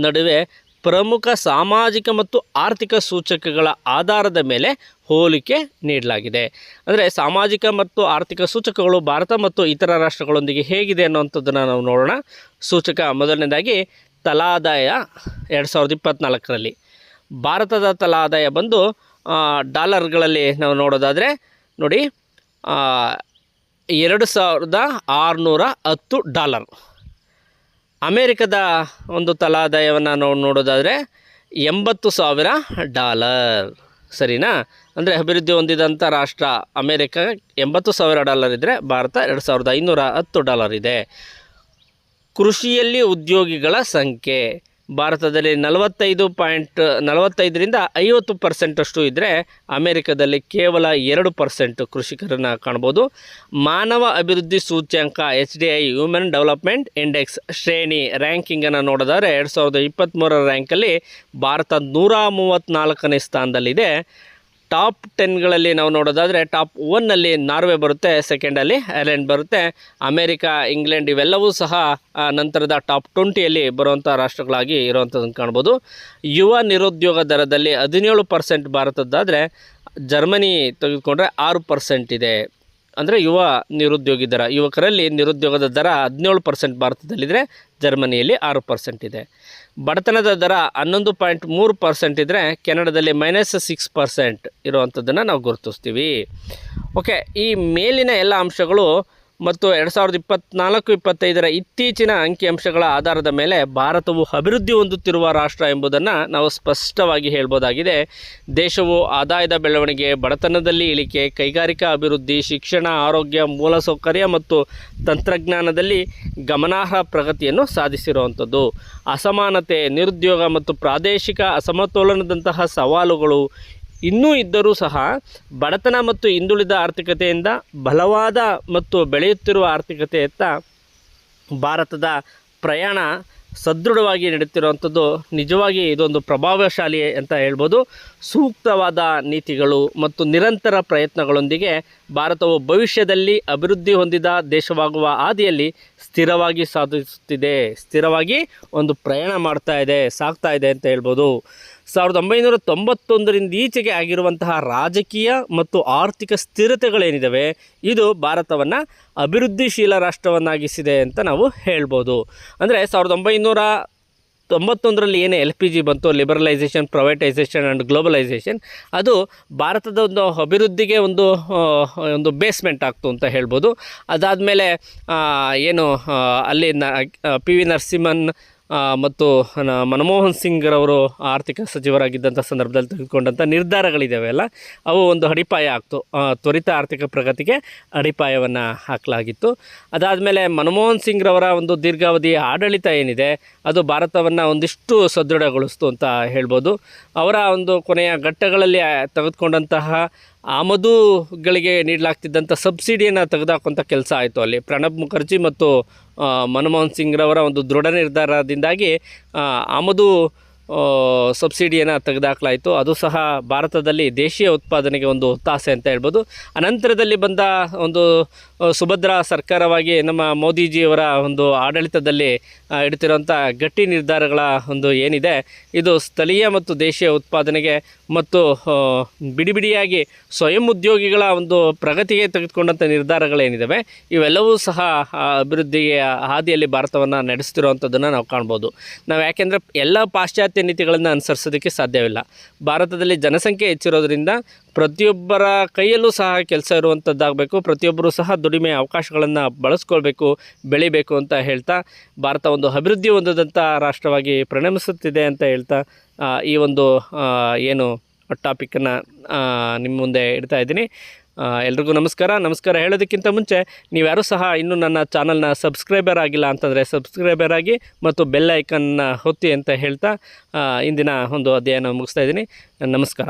ನಡುವೆ ಪ್ರಮುಖ ಸಾಮಾಜಿಕ ಮತ್ತು ಆರ್ಥಿಕ ಸೂಚಕಗಳ ಆಧಾರದ ಮೇಲೆ ಹೋಲಿಕೆ ನೀಡಲಾಗಿದೆ. ಅಂದರೆ ಸಾಮಾಜಿಕ ಮತ್ತು ಆರ್ಥಿಕ ಸೂಚಕಗಳು ಭಾರತ ಮತ್ತು ಇತರ ರಾಷ್ಟ್ರಗಳೊಂದಿಗೆ ಹೇಗಿದೆ ಅನ್ನುವಂಥದ್ದನ್ನು ನಾವು ನೋಡೋಣ. ಸೂಚಕ ಮೊದಲನೇದಾಗಿ ತಲಾದಾಯ ಎರಡು ಸಾವಿರದ ಇಪ್ಪತ್ತ್ನಾಲ್ಕರಲ್ಲಿ ಭಾರತದ ತಲಾ ಆದಾಯ ಬಂದು ಡಾಲರ್ಗಳಲ್ಲಿ ನಾವು ನೋಡೋದಾದರೆ ನೋಡಿ ಎರಡು ಸಾವಿರದ ಆರುನೂರ ಹತ್ತು ಡಾಲರ್. ಅಮೇರಿಕದ ಒಂದು ತಲಾ ಆದಾಯವನ್ನು ನಾವು ನೋಡೋದಾದರೆ ಎಂಬತ್ತು ಸಾವಿರ ಡಾಲರ್. ಸರಿನಾ? ಅಂದರೆ ಅಭಿವೃದ್ಧಿ ಹೊಂದಿದಂಥ ರಾಷ್ಟ್ರ ಅಮೇರಿಕ ಎಂಬತ್ತು ಸಾವಿರ ಡಾಲರ್ ಇದ್ದರೆ ಭಾರತ ಎರಡು ಸಾವಿರದ ಐನೂರ ಹತ್ತು ಡಾಲರ್ ಇದೆ. ಕೃಷಿಯಲ್ಲಿ ಉದ್ಯೋಗಿಗಳ ಸಂಖ್ಯೆ. ಭಾರತದಲ್ಲಿ ನಲವತ್ತೈದು ಪಾಯಿಂಟ್, ನಲವತ್ತೈದರಿಂದ ಐವತ್ತು ಪರ್ಸೆಂಟಷ್ಟು ಇದ್ದರೆ ಅಮೆರಿಕದಲ್ಲಿ ಕೇವಲ ಎರಡು ಪರ್ಸೆಂಟ್ ಕೃಷಿಕರನ್ನು ಕಾಣ್ಬೋದು. ಮಾನವ ಅಭಿವೃದ್ಧಿ ಸೂಚ್ಯಂಕ H D I human development index ಶ್ರೇಣಿ ರ್ಯಾಂಕಿಂಗನ್ನು ನೋಡಿದರೆ ಎರಡು ಸಾವಿರದ ಇಪ್ಪತ್ತ್ಮೂರರ ರ್ಯಾಂಕಲ್ಲಿ ಭಾರತ ನೂರ ಮೂವತ್ತ್ನಾಲ್ಕನೇ ಸ್ಥಾನದಲ್ಲಿದೆ. ಟಾಪ್ ಟೆನ್ಗಳಲ್ಲಿ ನಾವು ನೋಡೋದಾದರೆ ಟಾಪ್ ಒನ್ನಲ್ಲಿ ನಾರ್ವೆ ಬರುತ್ತೆ, ಸೆಕೆಂಡಲ್ಲಿ ಐರ್ಲೆಂಡ್ ಬರುತ್ತೆ, ಅಮೇರಿಕಾ, ಇಂಗ್ಲೆಂಡ್ ಇವೆಲ್ಲವೂ ಸಹ ನಂತರದ ಟಾಪ್ ಟ್ವೆಂಟಿಯಲ್ಲಿ ಬರುವಂಥ ರಾಷ್ಟ್ರಗಳಾಗಿ ಇರುವಂಥದ್ದನ್ನು ಕಾಣ್ಬೋದು. ಯುವ ನಿರುದ್ಯೋಗ ದರದಲ್ಲಿ ಹದಿನೇಳು ಪರ್ಸೆಂಟ್ ಭಾರತದ್ದಾದರೆ ಜರ್ಮನಿ ತೆಗೆದುಕೊಂಡ್ರೆ ಆರು ಪರ್ಸೆಂಟ್ ಇದೆ. ಅಂದರೆ ಯುವ ನಿರುದ್ಯೋಗಿ ದರ ಯುವಕರಲ್ಲಿ ನಿರುದ್ಯೋಗದ ದರ ಹದಿನೇಳು ಪರ್ಸೆಂಟ್ ಭಾರತದಲ್ಲಿದ್ದರೆ ಜರ್ಮನಿಯಲ್ಲಿ ಆರು ಪರ್ಸೆಂಟ್ ಇದೆ. ಬಡತನದ ದರ ಹನ್ನೊಂದು ಪಾಯಿಂಟ್ ಮೂರು ಪರ್ಸೆಂಟ್ ಇದ್ದರೆ ಕೆನಡಾದಲ್ಲಿ ಮೈನಸ್ ಸಿಕ್ಸ್ ಪರ್ಸೆಂಟ್ ಇರುವಂಥದ್ದನ್ನು ನಾವು ಗುರುತಿಸ್ತೀವಿ. ಓಕೆ ಈ ಮೇಲಿನ ಎಲ್ಲ ಅಂಶಗಳು ಮತ್ತು ಎರಡು ಸಾವಿರದ ಇಪ್ಪತ್ನಾಲ್ಕು, ಇಪ್ಪತ್ತೈದರ ಇತ್ತೀಚಿನ ಅಂಕಿಅಂಶಗಳ ಆಧಾರದ ಮೇಲೆ ಭಾರತವು ಅಭಿವೃದ್ಧಿ ಹೊಂದುತ್ತಿರುವ ರಾಷ್ಟ್ರ ಎಂಬುದನ್ನು ನಾವು ಸ್ಪಷ್ಟವಾಗಿ ಹೇಳ್ಬೋದಾಗಿದೆ. ದೇಶವು ಆದಾಯದ ಬೆಳವಣಿಗೆ, ಬಡತನದಲ್ಲಿ ಇಳಿಕೆ, ಕೈಗಾರಿಕಾ ಅಭಿವೃದ್ಧಿ, ಶಿಕ್ಷಣ, ಆರೋಗ್ಯ, ಮೂಲಸೌಕರ್ಯ ಮತ್ತು ತಂತ್ರಜ್ಞಾನದಲ್ಲಿ ಗಮನಾರ್ಹ ಪ್ರಗತಿಯನ್ನು ಸಾಧಿಸಿರುವಂಥದ್ದು. ಅಸಮಾನತೆ, ನಿರುದ್ಯೋಗ ಮತ್ತು ಪ್ರಾದೇಶಿಕ ಅಸಮತೋಲನದಂತಹ ಸವಾಲುಗಳು ಇನ್ನೂ ಇದ್ದರೂ ಸಹ ಬಡತನ ಮತ್ತು ಹಿಂದುಳಿದ ಆರ್ಥಿಕತೆಯಿಂದ ಬಲವಾದ ಮತ್ತು ಬೆಳೆಯುತ್ತಿರುವ ಆರ್ಥಿಕತೆಯತ್ತ ಭಾರತದ ಪ್ರಯಾಣ ಸದೃಢವಾಗಿ ನಡೆಯುತ್ತಿರುವಂಥದ್ದು ನಿಜವಾಗಿ ಇದೊಂದು ಪ್ರಭಾವಶಾಲಿ ಅಂತ ಹೇಳ್ಬೋದು. ಸೂಕ್ತವಾದ ನೀತಿಗಳು ಮತ್ತು ನಿರಂತರ ಪ್ರಯತ್ನಗಳೊಂದಿಗೆ ಭಾರತವು ಭವಿಷ್ಯದಲ್ಲಿ ಅಭಿವೃದ್ಧಿ ಹೊಂದಿದ ದೇಶವಾಗುವ ಹಾದಿಯಲ್ಲಿ ಸ್ಥಿರವಾಗಿ ಸಾಧಿಸುತ್ತಿದೆ, ಸ್ಥಿರವಾಗಿ ಒಂದು ಪ್ರಯಾಣ ಮಾಡ್ತಾ ಇದೆ, ಸಾಗ್ತಾ ಇದೆ ಅಂತ ಹೇಳ್ಬೋದು. ಸಾವಿರದ ಒಂಬೈನೂರ ತೊಂಬತ್ತೊಂದರಿಂದ ಈಚೆಗೆ ಆಗಿರುವಂತಹ ರಾಜಕೀಯ ಮತ್ತು ಆರ್ಥಿಕ ಸ್ಥಿರತೆಗಳೇನಿದ್ದಾವೆ ಇದು ಭಾರತವನ್ನು ಅಭಿವೃದ್ಧಿಶೀಲ ರಾಷ್ಟ್ರವನ್ನಾಗಿಸಿದೆ ಅಂತ ನಾವು ಹೇಳ್ಬೋದು. ಅಂದರೆ ಸಾವಿರದ ಒಂಬೈನೂರ ತೊಂಬತ್ತೊಂದರಲ್ಲಿ ಏನೇ ಎಲ್ ಪಿ ಜಿ ಬಂತು ಲಿಬರಲೈಸೇಷನ್ ಪ್ರೈವೇಟೈಸೇಷನ್ ಆ್ಯಂಡ್ ಗ್ಲೋಬಲೈಸೇಷನ್ ಅದು ಭಾರತದ ಒಂದು ಅಭಿವೃದ್ಧಿಗೆ ಒಂದು ಒಂದು ಬೇಸ್ಮೆಂಟ್ ಆಗ್ತು ಅಂತ ಹೇಳ್ಬೋದು. ಅದಾದಮೇಲೆ ಏನು ಅಲ್ಲಿ ನ ಪಿ ವಿ ನರಸಿಂಹನ್ ಮತ್ತು ಮನಮೋಹನ್ ಸಿಂಗ್ರವರು ಆರ್ಥಿಕ ಸಚಿವರಾಗಿದ್ದಂಥ ಸಂದರ್ಭದಲ್ಲಿ ತೆಗೆದುಕೊಂಡಂಥ ನಿರ್ಧಾರಗಳಿದ್ದಾವೆ ಅಲ್ಲ? ಅವು ಒಂದು ಅಡಿಪಾಯ ಆಗ್ತು. ತ್ವರಿತ ಆರ್ಥಿಕ ಪ್ರಗತಿಗೆ ಅಡಿಪಾಯವನ್ನು ಹಾಕಲಾಗಿತ್ತು. ಅದಾದಮೇಲೆ ಮನಮೋಹನ್ ಸಿಂಗ್ರವರ ಒಂದು ದೀರ್ಘಾವಧಿ ಆಡಳಿತ ಏನಿದೆ, ಅದು ಭಾರತವನ್ನು ಒಂದಿಷ್ಟು ಸದೃಢಗೊಳಿಸ್ತು ಅಂತ ಹೇಳ್ಬೋದು. ಅವರ ಒಂದು ಕೊನೆಯ ಘಟ್ಟಗಳಲ್ಲಿ ತೆಗೆದುಕೊಂಡಂತಹ ಆಮದುಗಳಿಗೆ ನೀಡಲಾಗ್ತಿದ್ದಂಥ ಸಬ್ಸಿಡಿಯನ್ನು ತೆಗೆದಾಕುವಂಥ ಕೆಲಸ ಆಯಿತು ಅಲ್ಲಿ. ಪ್ರಣಬ್ ಮುಖರ್ಜಿ ಮತ್ತು ಮನಮೋಹನ್ ಸಿಂಗ್ರವರ ಒಂದು ದೃಢ ನಿರ್ಧಾರದಿಂದಾಗಿ ಆಮದು ಸಬ್ಸಿಡಿಯನ್ನು ತೆಗೆದುಹಾಕಲಾಯಿತು ಅದು ಸಹ ಭಾರತದಲ್ಲಿ ದೇಶೀಯ ಉತ್ಪಾದನೆಗೆ ಒಂದು ಒತ್ತಾಸೆ ಅಂತ ಹೇಳ್ಬೋದು. ಅನಂತರದಲ್ಲಿ ಬಂದ ಒಂದು ಸುಭದ್ರ ಸರ್ಕಾರವಾಗಿ ನಮ್ಮ ಮೋದಿಜಿಯವರ ಒಂದು ಆಡಳಿತದಲ್ಲಿ ಇಡ್ತಿರೋಂಥ ಗಟ್ಟಿ ನಿರ್ಧಾರಗಳ ಒಂದು ಏನಿದೆ, ಇದು ಸ್ಥಳೀಯ ಮತ್ತು ದೇಶೀಯ ಉತ್ಪಾದನೆಗೆ ಮತ್ತು ಬಿಡಿ ಬಿಡಿಯಾಗಿ ಸ್ವಯಂ ಉದ್ಯೋಗಿಗಳ ಒಂದು ಪ್ರಗತಿಗೆ ತೆಗೆದುಕೊಂಡಂಥ ನಿರ್ಧಾರಗಳೇನಿದ್ದಾವೆ ಇವೆಲ್ಲವೂ ಸಹ ಅಭಿವೃದ್ಧಿಗೆ ಹಾದಿಯಲ್ಲಿ ಭಾರತವನ್ನು ನಡೆಸ್ತಿರುವಂಥದ್ದನ್ನು ನಾವು ಕಾಣ್ಬೋದು. ನಾವು ಯಾಕೆಂದರೆ ಎಲ್ಲ ಪಾಶ್ಚಾತ್ಯ ನೀತಿಗಳನ್ನು ಅನುಸರಿಸೋದಕ್ಕೆ ಸಾಧ್ಯವಿಲ್ಲ. ಭಾರತದಲ್ಲಿ ಜನಸಂಖ್ಯೆ ಹೆಚ್ಚಿರೋದ್ರಿಂದ ಪ್ರತಿಯೊಬ್ಬರ ಕೈಯಲ್ಲೂ ಸಹ ಕೆಲಸ ಇರುವಂಥದ್ದಾಗಬೇಕು ಪ್ರತಿಯೊಬ್ಬರೂ ಸಹ ದುಡಿಮೆ ಅವಕಾಶಗಳನ್ನು ಬಳಸ್ಕೊಳ್ಬೇಕು, ಬೆಳಿಬೇಕು ಅಂತ ಹೇಳ್ತಾ, ಭಾರತ ಒಂದು ಅಭಿವೃದ್ಧಿ ಹೊಂದದಂಥ ರಾಷ್ಟ್ರವಾಗಿ ಪರಿಣಮಿಸುತ್ತಿದೆ ಅಂತ ಹೇಳ್ತಾ ಈ ಒಂದು ಏನು ಟಾಪಿಕ್ಕನ್ನು ನಿಮ್ಮ ಮುಂದೆ ಇಡ್ತಾ ಇದ್ದೀನಿ. ಎಲ್ರಿಗೂ ನಮಸ್ಕಾರ. ನಮಸ್ಕಾರ ಹೇಳೋದಕ್ಕಿಂತ ಮುಂಚೆ ನೀವ್ಯಾರೂ ಸಹ ಇನ್ನೂ ನನ್ನ ಚಾನಲ್ನ ಸಬ್ಸ್ಕ್ರೈಬರ್ ಆಗಿಲ್ಲ ಅಂತಂದರೆ ಸಬ್ಸ್ಕ್ರೈಬರ್ ಆಗಿ ಮತ್ತು ಬೆಲ್ ಐಕನ್ನ ಹೊತ್ತಿ ಅಂತ ಹೇಳ್ತಾ ಇಂದಿನ ಒಂದು ಅಧ್ಯಯನ ಮುಗಿಸ್ತಾ ಇದ್ದೀನಿ. ನಮಸ್ಕಾರ.